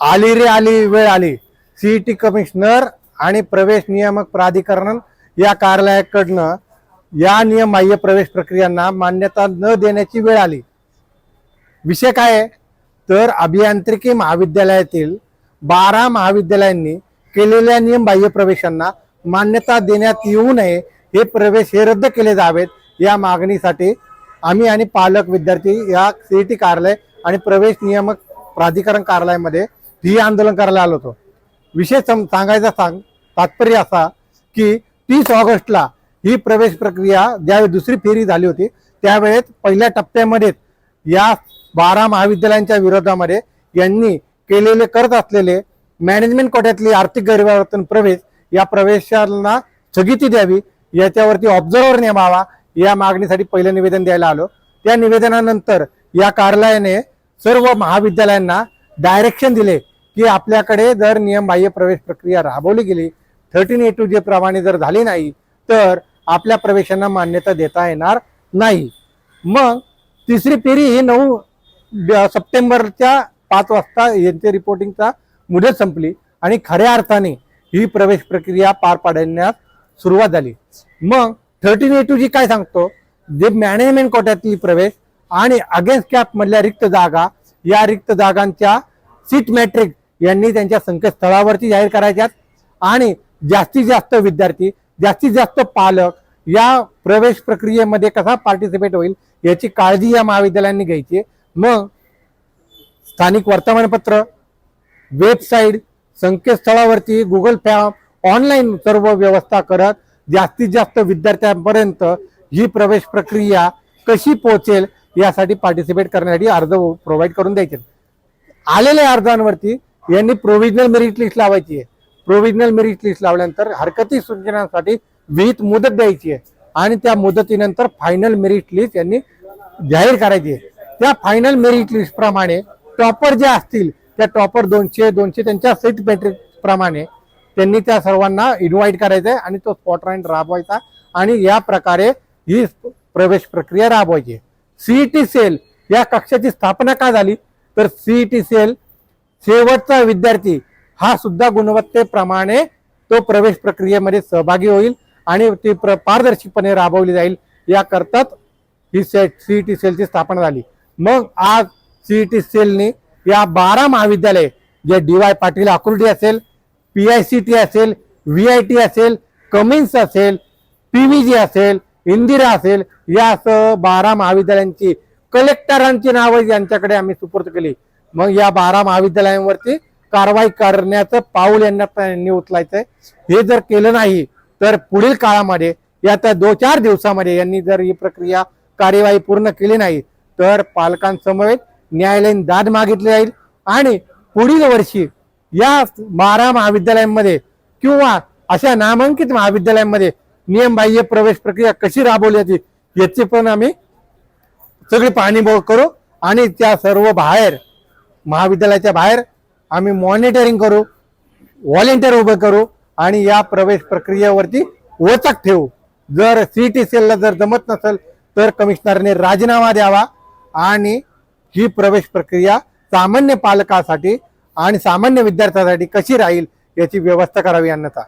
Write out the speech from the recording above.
आली रे आली वेळ आली. सीईटी कमिशनर आणि प्रवेश नियामक प्राधिकरण या कार्यालयाकडनं या नियमबाह्य प्रवेश प्रक्रियांना मान्यता न देण्याची वेळ आली. विषय काय आहे? तर अभियांत्रिकी महाविद्यालयातील बारा महाविद्यालयांनी केलेल्या नियमबाह्य प्रवेशांना मान्यता देण्यात येऊ नये हे प्रवेश हे रद्द केले जावेत या मागणीसाठी आम्ही आणि पालक विद्यार्थी या सीईटी कार्यालय आणि प्रवेश नियामक प्राधिकरण कार्यालयामध्ये ही आंदोलन करायला आलो होतो. विशेष सम- सांगायचा सांग तात्पर्य असा की तीस ऑगस्टला ही प्रवेश प्रक्रिया ज्यावेळी दुसरी फेरी झाली होती त्यावेळेस पहिल्या टप्प्यामध्येच या बारा महाविद्यालयांच्या विरोधामध्ये यांनी केलेले करत असलेले मॅनेजमेंट कोट्यातली आर्थिक गैरवर्तन प्रवेश या प्रवेशांना स्थगिती द्यावी याच्यावरती ऑब्झर्वर नेमावा या मागणीसाठी पहिलं निवेदन द्यायला आलो. त्या निवेदनानंतर या कार्यालयाने सर्व महाविद्यालयांना डायरेक्शन दिले. की आपल्याकडे जर नियमबाह्य प्रवेश प्रक्रिया राबवली गेली थर्टीन ए टू जे प्रमाणे जर झाली नाही तर आपल्या प्रवेशांना मान्यता देता येणार नाही. मग तिसरी फेरी ही नऊ सप्टेंबरच्या पाच वाजता यांचे रिपोर्टिंगचा मुदत संपली आणि खऱ्या अर्थाने ही प्रवेश प्रक्रिया पार पाडण्यास सुरुवात झाली. मग थर्टीन ए टू जी काय सांगतो? जे मॅनेजमेंट कोट्यातली प्रवेश आणि अगेन्स्ट कॅप मधल्या रिक्त जागा या रिक्त जागांच्या सीट मॅट्रिक यांनी त्यांच्या संकेतस्थळावरती जाहीर करायच्यात. आणि जास्तीत जास्त विद्यार्थी जास्तीत जास्त पालक या प्रवेश प्रक्रियेमध्ये कसा पार्टिसिपेट होईल याची काळजी या महाविद्यालयांनी घ्यायची मग स्थानिक वर्तमानपत्र वेबसाईट संकेतस्थळावरती गुगल फॉर्म ऑनलाईन सर्व व्यवस्था करत जास्तीत जास्त विद्यार्थ्यांपर्यंत ही प्रवेश प्रक्रिया कशी पोहोचेल यासाठी पार्टिसिपेट करण्यासाठी अर्ज प्रोव्हाइड करून द्यायचे आलेल्या अर्जांवरती यांनी प्रोव्हिजनल मेरिट लिस्ट लावायची आहे. प्रोव्हिजनल मेरिट लिस्ट लावल्यानंतर हरकती सूचनांसाठी विहित मुदत द्यायची आहे. आणि त्या मुदतीनंतर फायनल मेरिट लिस्ट यांनी जाहीर करायची आहे. त्या फायनल मेरिट लिस्ट प्रमाणे टॉपर जे असतील त्या टॉपर दोनशे दोनशे त्यांच्या सीट मॅट्रिक प्रमाणे त्यांनी त्या सर्वांना इन्व्हाइट करायचंय आणि तो स्पॉट राईट राबवायचा आणि या प्रकारे ही प्रवेश प्रक्रिया राबवायची सीईटी सेल या कक्षाची स्थापना का झाली? तर सीईटी सेल शेवटचा विद्यार्थी हा सुद्धा गुणवत्तेप्रमाणे तो प्रवेश प्रक्रियेमध्ये सहभागी होईल आणि ती प्र पारदर्शकपणे राबवली जाईल. याकरताच ही सेट सीईटी सेलची स्थापना झाली. मग आज सीईटी सेलने या बारा महाविद्यालय जे डी वाय पाटील आकुर्डी असेल पी आय सी टी असेल व्ही आय टी असेल कमिन्स असेल पी व्ही जी असेल इंदिरा असेल यासह बारा महाविद्यालयांची कलेक्टरांची नावं यांच्याकडे आम्ही सुपूर्द केली. मग या बारा महाविद्यालयांवरती कारवाई करण्याचं पाऊल यांना त्यांनी उचलायचंय. हे जर केलं नाही तर पुढील काळामध्ये या त्या दोन चार दिवसामध्ये यांनी जर ही प्रक्रिया कार्यवाही पूर्ण केली नाही तर पालकांसमवेत न्यायालयीन दाद मागितली जाईल आणि पुढील वर्षी या बारा महाविद्यालयांमध्ये किंवा अशा नामांकित महाविद्यालयांमध्ये नियमबाह्य प्रवेश प्रक्रिया कशी राबवली जाते याची पण आम्ही सगळी पाहणी करू आणि त्या सर्व बाहेर महाविद्यालयाच्या बाहेर आम्ही मॉनिटरिंग करू व्हॉलेंटियर उभं करू आणि या प्रवेश प्रक्रियेवरती वचक ठेवू. जर सीटी सेलला जर जमत नसेल तर कमिशनरने राजीनामा द्यावा आणि ही प्रवेश प्रक्रिया सामान्य पालकासाठी आणि सामान्य विद्यार्थ्यासाठी कशी राहील याची व्यवस्था करावी अन्यथा.